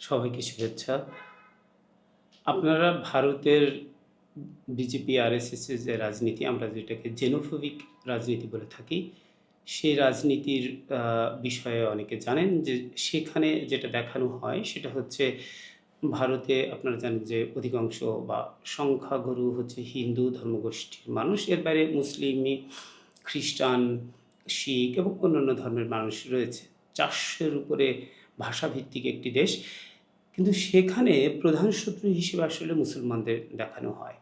সবাইকে শুভেচ্ছা। আপনারা ভারতের বিজেপি আরএসএসের যে রাজনীতি, আমরা যেটাকে জেনোফোবিক রাজনীতি বলে থাকি, সেই রাজনীতির বিষয়ে অনেকে জানেন যে সেখানে যেটা দেখানো হয় সেটা হচ্ছে ভারতে আপনারা জানেন যে অধিকাংশ বা সংখ্যাগুরু হচ্ছে হিন্দু ধর্মগোষ্ঠীর মানুষ। এর বাইরে মুসলিম, খ্রিস্টান, শিখ এবং অন্যান্য ধর্মের মানুষ রয়েছে। চারশোর উপরে ভাষাভিত্তিক একটি দেশ। কিন্তু সেখানে প্রধান শত্রু হিসেবে আসলে মুসলমানদের দেখানো হয়।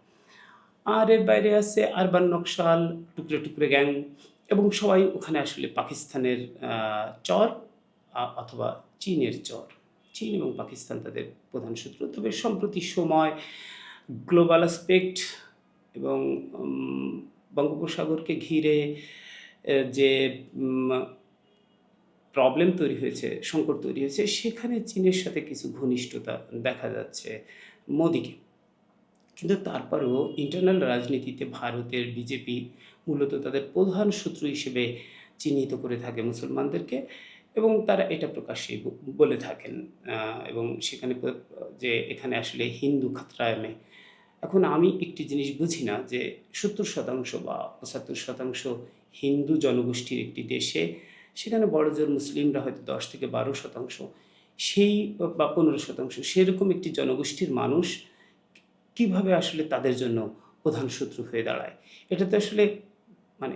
আর এর বাইরে আছে আরবান নকশাল, টুকরে টুকরে গ্যাং এবং সবাই ওখানে আসলে পাকিস্তানের চর অথবা চীনের চর। চীন এবং পাকিস্তান তাদের প্রধান শত্রু। তবে সম্প্রতি সময় গ্লোবাল আসপেক্ট এবং বঙ্গোপসাগরকে ঘিরে যে প্রবলেম তৈরি হয়েছে, সংকট তৈরি হয়েছে, সেখানে চীনের সাথে কিছু ঘনিষ্ঠতা দেখা যাচ্ছে মোদিকে। কিন্তু তারপরেও ইন্টারনাল রাজনীতিতে ভারতের বিজেপি মূলত তাদের প্রধান শত্রু হিসেবে চিহ্নিত করে থাকে মুসলমানদেরকে এবং তারা এটা প্রকাশ্যে বলে থাকেন এবং সেখানে যে এখানে আসলে হিন্দু খাতরায় মে এখন আমি একটি জিনিস বুঝি না যে সত্তর শতাংশ বা পঁচাত্তর শতাংশ হিন্দু জনগোষ্ঠীর একটি দেশে সেখানে বড়জোর মুসলিমরা হয়তো দশ থেকে বারো শতাংশ, সেই বা পনেরো শতাংশ, সেরকম একটি জনগোষ্ঠীর মানুষ কীভাবে আসলে তাদের জন্য প্রধান শত্রু হয়ে দাঁড়ায়? এটা তো আসলে মানে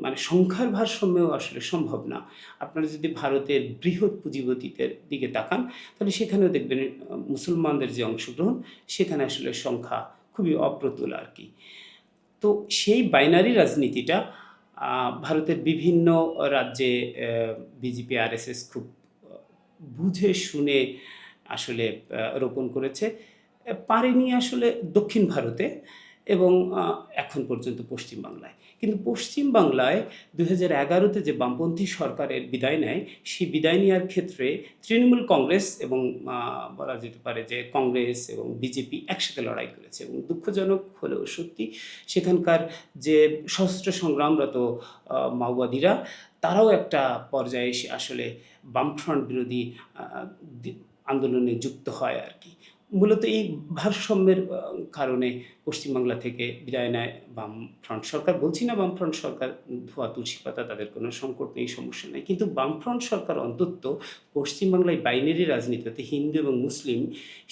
মানে সংখ্যার ভারসাম্যও আসলে সম্ভব না। আপনারা যদি ভারতের বৃহৎ পুঁজিপতিদের দিকে তাকান, তাহলে সেখানেও দেখবেন মুসলমানদের যে অংশগ্রহণ, সেখানে আসলে সংখ্যা খুবই অপ্রতুল আর কি। তো সেই বাইনারি রাজনীতিটা ভারতের বিভিন্ন রাজ্যে বিজেপি, আরএসএস খুব বুঝে শুনে আসলে রোপণ করেছে। পারেনি আসলে দক্ষিণ ভারতে। এবং এখন পর্যন্ত পশ্চিমবাংলায়। কিন্তু পশ্চিমবাংলায় দু হাজার এগারোতে যে বামপন্থী সরকারের বিদায় নেয়, সেই বিদায় নেওয়ার ক্ষেত্রে তৃণমূল কংগ্রেস এবং বলা যেতে পারে যে কংগ্রেস এবং বিজেপি একসাথে লড়াই করেছে এবং দুঃখজনক হলেও সত্যি সেখানকার যে সশস্ত্র সংগ্রামরত মাওবাদীরা, তারাও একটা পর্যায়ে এসে আসলে বামফ্রন্ট বিরোধী আন্দোলনে যুক্ত হয় আর কি। মূলত এই ভারসাম্যের কারণে পশ্চিমবাংলা থেকে বিদায় নেয় বামফ্রন্ট সরকার। বলছি না বামফ্রন্ট সরকার ধোয়া তুলসী পাতা, তাদের কোনো সংকট নেই, সমস্যা নেই। কিন্তু বামফ্রন্ট সরকার অন্তত পশ্চিমবাংলায় বাইনারি রাজনীতিতে হিন্দু এবং মুসলিম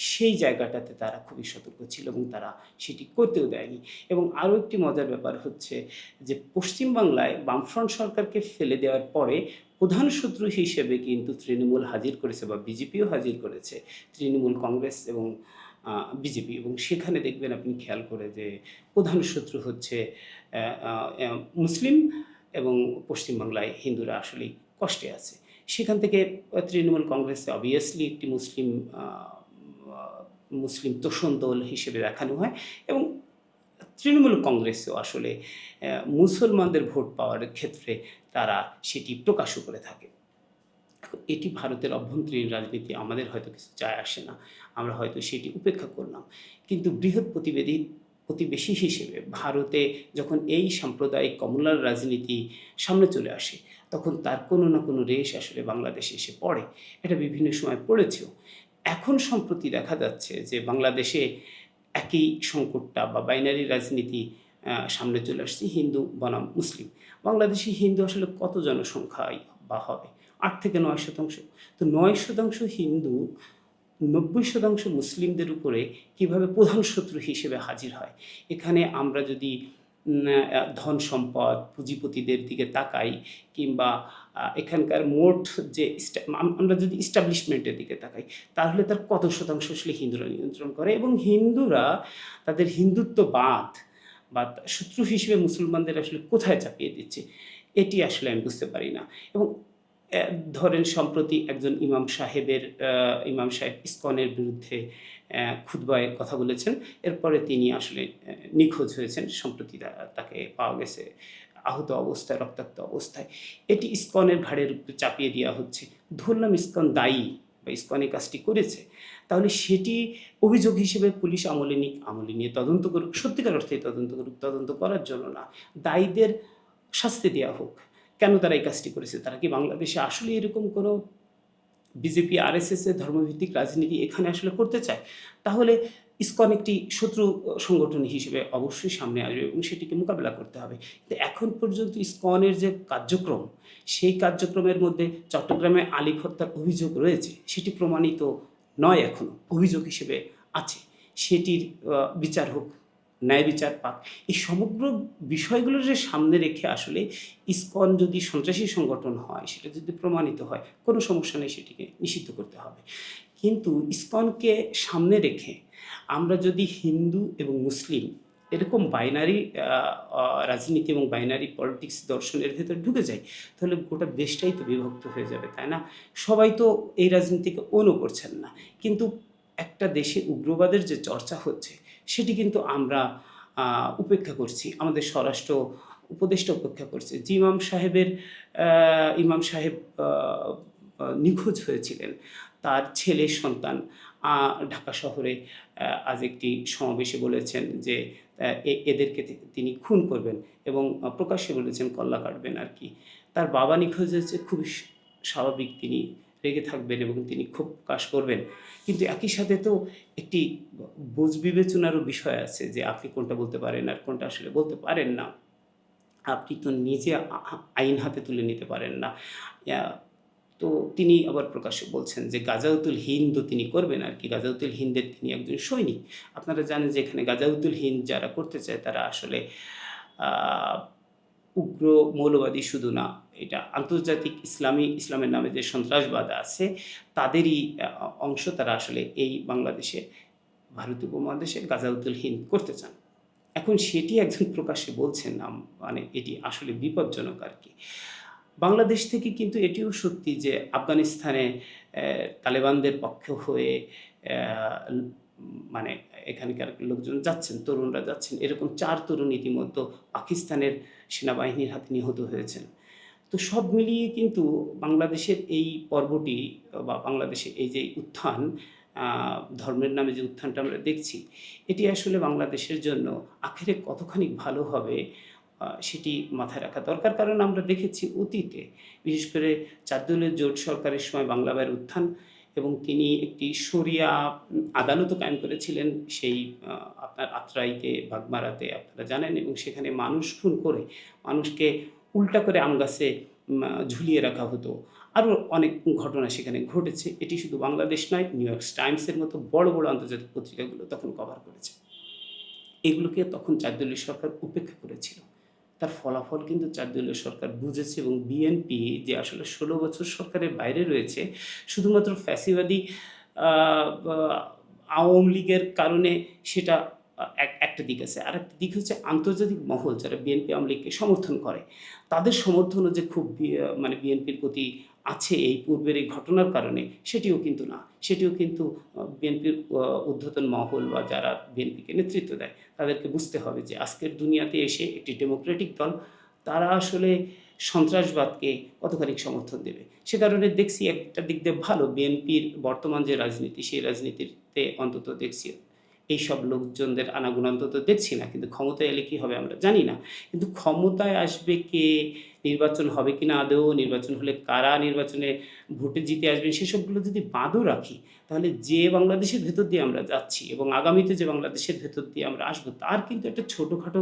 সেই জায়গাটাতে তারা খুবই সতর্ক ছিল এবং তারা সেটি করতেও দেয়নি। এবং আরও একটি মজার ব্যাপার হচ্ছে যে পশ্চিমবাংলায় বামফ্রন্ট সরকারকে ফেলে দেওয়ার পরে প্রধান শত্রু হিসেবে কিন্তু তৃণমূল হাজির করেছে বা বিজেপিও হাজির করেছে। তৃণমূল কংগ্রেস এবং বিজেপি। এবং সেখানে দেখবেন আপনি খেয়াল করে যে প্রধান শত্রু হচ্ছে মুসলিম এবং পশ্চিমবাংলায় হিন্দুরা আসলেই কষ্টে আছে। সেখান থেকে তৃণমূল কংগ্রেসে অবভিয়াসলি একটি মুসলিম মুসলিম তোষণ দল হিসেবে দেখানো হয় এবং তৃণমূল কংগ্রেসও আসলে মুসলমানদের ভোট পাওয়ার ক্ষেত্রে তারা সেটি প্রকাশও করে থাকে। এটি ভারতের অভ্যন্তরীণ রাজনীতি, আমাদের হয়তো কিছু যায় আসে না। আমরা হয়তো সেটি উপেক্ষা করলাম। কিন্তু বৃহৎ প্রতিবেদী, প্রতিবেশী হিসেবে ভারতে যখন এই সাম্প্রদায়িক কমলার রাজনীতি সামনে চলে আসে, তখন তার কোনো না কোনো রেশ আসলে বাংলাদেশে এসে পড়ে। এটা বিভিন্ন সময় পড়েছেও। এখন সম্প্রতি দেখা যাচ্ছে যে বাংলাদেশে একই সংকটটা বা বাইনারি রাজনীতি সামনে চলে আসছে, হিন্দু বনাম মুসলিম। বাংলাদেশি হিন্দু আসলে কত জনসংখ্যায় বা হবে? আট থেকে নয় শতাংশ। তো নয় শতাংশ হিন্দু, নব্বই শতাংশ মুসলিমদের উপরে কীভাবে প্রধান শত্রু হিসেবে হাজির হয়? এখানে আমরা যদি ধন সম্পদ, পুঁজিপতিদের দিকে তাকাই কিংবা এখানকার মোট যে আমরা যদি ইস্টাবলিশমেন্টের দিকে তাকাই, তাহলে তার কত শতাংশ আসলে হিন্দুরা নিয়ন্ত্রণ করে এবং হিন্দুরা তাদের হিন্দুত্ববাদ বা শত্রু হিসেবে মুসলমানদের আসলে কোথায় চাপিয়ে দিচ্ছে, এটি আসলে আমি বুঝতে পারি না। এবং ধরেন সম্প্রতি একজন ইমাম সাহেবের ইমাম সাহেব ইস্কনের বিরুদ্ধে আহ, খুতবায় কথা বলেছেন। এরপরে তিনি আসলে নিখোঁজ হয়েছেন সম্প্রতি তাকে পাওয়া গেছে আহত অবস্থায় রক্তাক্ত অবস্থায়। এটি ইস্কনের ঘাড়ের উপরে চাপিয়ে দেওয়া হচ্ছে। ধরলাম ইস্কন দায়ী বা ইসকন এই কাজটি করেছে তাহলে সেটি অভিযোগ হিসেবে পুলিশ আমলে নিক আমলে নিয়ে তদন্ত করুক। সত্যিকার অর্থে তদন্ত করুক তদন্ত করার জন্য না। দায়ীদের শাস্তি দেওয়া হোক। কেন তারা এই কাজটি করেছে? তারা কি বাংলাদেশে আসলে এরকম কোনো বিজেপি, আরএসএস এর ধর্মভিত্তিক রাজনীতি এখানে আসলে করতে চায়? তাহলে ইসকন একটি শত্রু সংগঠন হিসেবে অবশ্যই সামনে আসবে এবং সেটিকে মোকাবেলা করতে হবে। কিন্তু এখন পর্যন্ত ইসকনের যে কার্যক্রম, সেই কার্যক্রমের মধ্যে চট্টগ্রামে আলিফ হত্যার অভিযোগ রয়েছে। সেটি প্রমাণিত নয় এখনও, অভিযোগ হিসেবে আছে। সেটির বিচার হোক ন্যায় বিচার পাক। এই সমগ্র বিষয়গুলো যে সামনে রেখে আসলে ইসকন যদি সন্ত্রাসী সংগঠন হয়, সেটা যদি প্রমাণিত হয়, কোনো সমস্যা নেই, সেটিকে নিষিদ্ধ করতে হবে। কিন্তু ইসকনকে সামনে রেখে আমরা যদি হিন্দু এবং মুসলিম এরকম বাইনারি রাজনীতি এবং বাইনারি পলিটিক্স দর্শনের ভেতর ঢুকে যায় তাহলে গোটা দেশটাই তো বিভক্ত হয়ে যাবে, তাই না? সবাই তো এই রাজনীতিকে অনু করছেন না। কিন্তু একটা দেশে উগ্রবাদের যে চর্চা হচ্ছে সেটি কিন্তু আমরা উপেক্ষা করছি। আমাদের স্বরাষ্ট্র উপদেষ্টা উপেক্ষা করছে। যে ইমাম সাহেবের ইমাম সাহেব নিখোঁজ হয়েছিলেন। তার ছেলে সন্তান ঢাকা শহরে আজ একটি সমাবেশে বলেছেন যে এদেরকে তিনি খুন করবেন এবং প্রকাশ্যে বলেছেন কল্লা কাটবেন আর কি। তার বাবা নিখোঁজ হয়েছে, খুবই স্বাভাবিক তিনি রেগে থাকবেন এবং তিনি খুব প্রকাশ করবেন। কিন্তু একই সাথে তো একটি বোঝ বিবেচনারও বিষয় আছে যে আপনি কোনটা বলতে পারেন আর কোনটা আসলে বলতে পারেন না। আপনি তো নিজে আইন হাতে তুলে নিতে পারেন না। তো তিনি আবার প্রকাশ্যে বলছেন যে গাজাউতুল হিন্দ তিনি করবেন আর কি। গাজাউতুল হিন্দের তিনি একজন সৈনিক। আপনারা জানেন যে এখানে গাজাউতুল হিন্দ যারা করতে চায় তারা আসলে উগ্র মৌলবাদী শুধু না এটা আন্তর্জাতিক ইসলামী, ইসলামের নামে যে সন্ত্রাসবাদ আছে, তাদেরই অংশ তারা আসলে এই বাংলাদেশে ভারতীয় উপমহাদেশে গাজাউতুল হিন্দ করতে চান। এখন সেটি একজন প্রকাশ্যে বলছেন না মানে এটি আসলে বিপজ্জনক আর কি। বাংলাদেশ থেকে কিন্তু এটিও সত্যি যে আফগানিস্তানে তালেবানদের পক্ষে হয়ে মানে এখানকার লোকজন যাচ্ছেন, তরুণরা যাচ্ছেন, এরকম চার তরুণ ইতিমধ্যে পাকিস্তানের সেনাবাহিনীর হাতে নিহত হয়েছেন। তো সব মিলিয়ে কিন্তু বাংলাদেশের এই পর্বটি, বা বাংলাদেশে এই যে উত্থান ধর্মের নামে যে উত্থানটা আমরা দেখছি, এটি আসলে বাংলাদেশের জন্য আখেরে কতখানি ভালো হবে সেটি মাথায় রাখা দরকার। কারণ আমরা দেখেছি অতীতে, বিশেষ করে চারদলের জোট সরকারের সময় বাংলা ভাইয়ের উত্থান, এবং তিনি একটি সরিয়া আদালতও কায়েম করেছিলেন, সেই আপনার আত্রাইতে বাগমারাতে আপনারা জানেন, এবং সেখানে মানুষ খুন করে, মানুষকে উল্টা করে আম গাছে ঝুলিয়ে রাখা হতো। আরও অনেক ঘটনা সেখানে ঘটেছে। এটি শুধু বাংলাদেশ নয়, নিউ ইয়র্ক টাইমসের মতো বড় বড় আন্তর্জাতিক পত্রিকাগুলো তখন কভার করেছে। এগুলোকে তখন চারদলীয় সরকার উপেক্ষা করেছিল। তার ফলাফল কিন্তু চারদলীয় সরকার বুঝেছে এবং বিএনপি যে আসলে ষোলো বছর সরকারের বাইরে রয়েছে, শুধুমাত্র ফ্যাসিবাদী আওয়ামী লীগের কারণে সেটা একটা দিক আছে। আর একটা দিক হচ্ছে আন্তর্জাতিক মহল যারা বিএনপি আওয়ামী লীগকে সমর্থন করে, তাদের সমর্থনও যে খুব মানে বিএনপির প্রতি আছে এই পূর্বের এই ঘটনার কারণে, সেটিও কিন্তু না। সেটিও কিন্তু বিএনপির ঊর্ধ্বতন মহল বা যারা বিএনপিকে নেতৃত্ব দেয়, তাদেরকে বুঝতে হবে যে আজকের দুনিয়াতে এসে একটি ডেমোক্রেটিক দল, তারা আসলে সন্ত্রাসবাদকে কতখানি সমর্থন দেবে? সে কারণে দেখছি একটা দিক দিয়ে ভালো। বিএনপির বর্তমান যে রাজনীতি, সেই রাজনীতিতে অন্তত দেখছি এইসব লোকজনদের আনাগুনান্ত অন্তত দেখছি না, কিন্তু ক্ষমতায় এলে কী হবে আমরা জানি না। কিন্তু ক্ষমতায় আসবে কে, নির্বাচন হবে কি না আদৌ, নির্বাচন হলে কারা নির্বাচনে ভোটে জিতে আসবেন, সেসবগুলো যদি বাঁধও রাখি, তাহলে যে বাংলাদেশের ভেতর দিয়ে আমরা যাচ্ছি এবং আগামীতে যে বাংলাদেশের ভেতর দিয়ে আমরা আসব, তার কিন্তু একটা ছোটোখাটো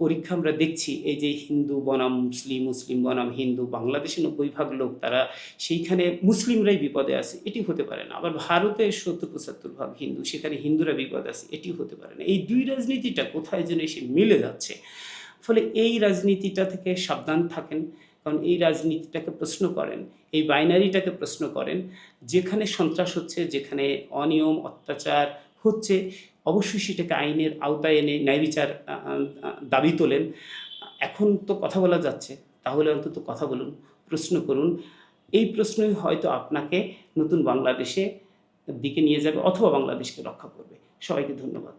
পরীক্ষা আমরা দেখছি, এই যে হিন্দু বনাম, মুসলিম মুসলিম বনাম, হিন্দু, বাংলাদেশে নব্বই ভাগ লোক তারা সেইখানে মুসলিমরাই বিপদে আছে, এটি হতে পারে না। আবার ভারতে সত্তর পঁচাত্তর ভাগ হিন্দু, সেখানে হিন্দুরা বিপদ আছে এটি হতে পারে না। এই দুই রাজনীতিটা কোথায় যেন এসে মিলে যাচ্ছে। ফলে এই রাজনীতিটা থেকে সাবধান থাকেন, কারণ এই রাজনীতিটাকে প্রশ্ন করেন, এই বাইনারিটাকে প্রশ্ন করেন, যেখানে সন্ত্রাস হচ্ছে, যেখানে অনিয়ম, অত্যাচার হচ্ছে অবশ্যই সেটাকে আইনের আওতায় এনে ন্যায় বিচার দাবি তোলেন। এখন তো কথা বলা যাচ্ছে, তাহলে অন্তত কথা বলুন, প্রশ্ন করুন। এই প্রশ্নই হয়তো আপনাকে নতুন বাংলাদেশে দিকে নিয়ে যাবে অথবা বাংলাদেশকে রক্ষা করবে। সবাইকে ধন্যবাদ।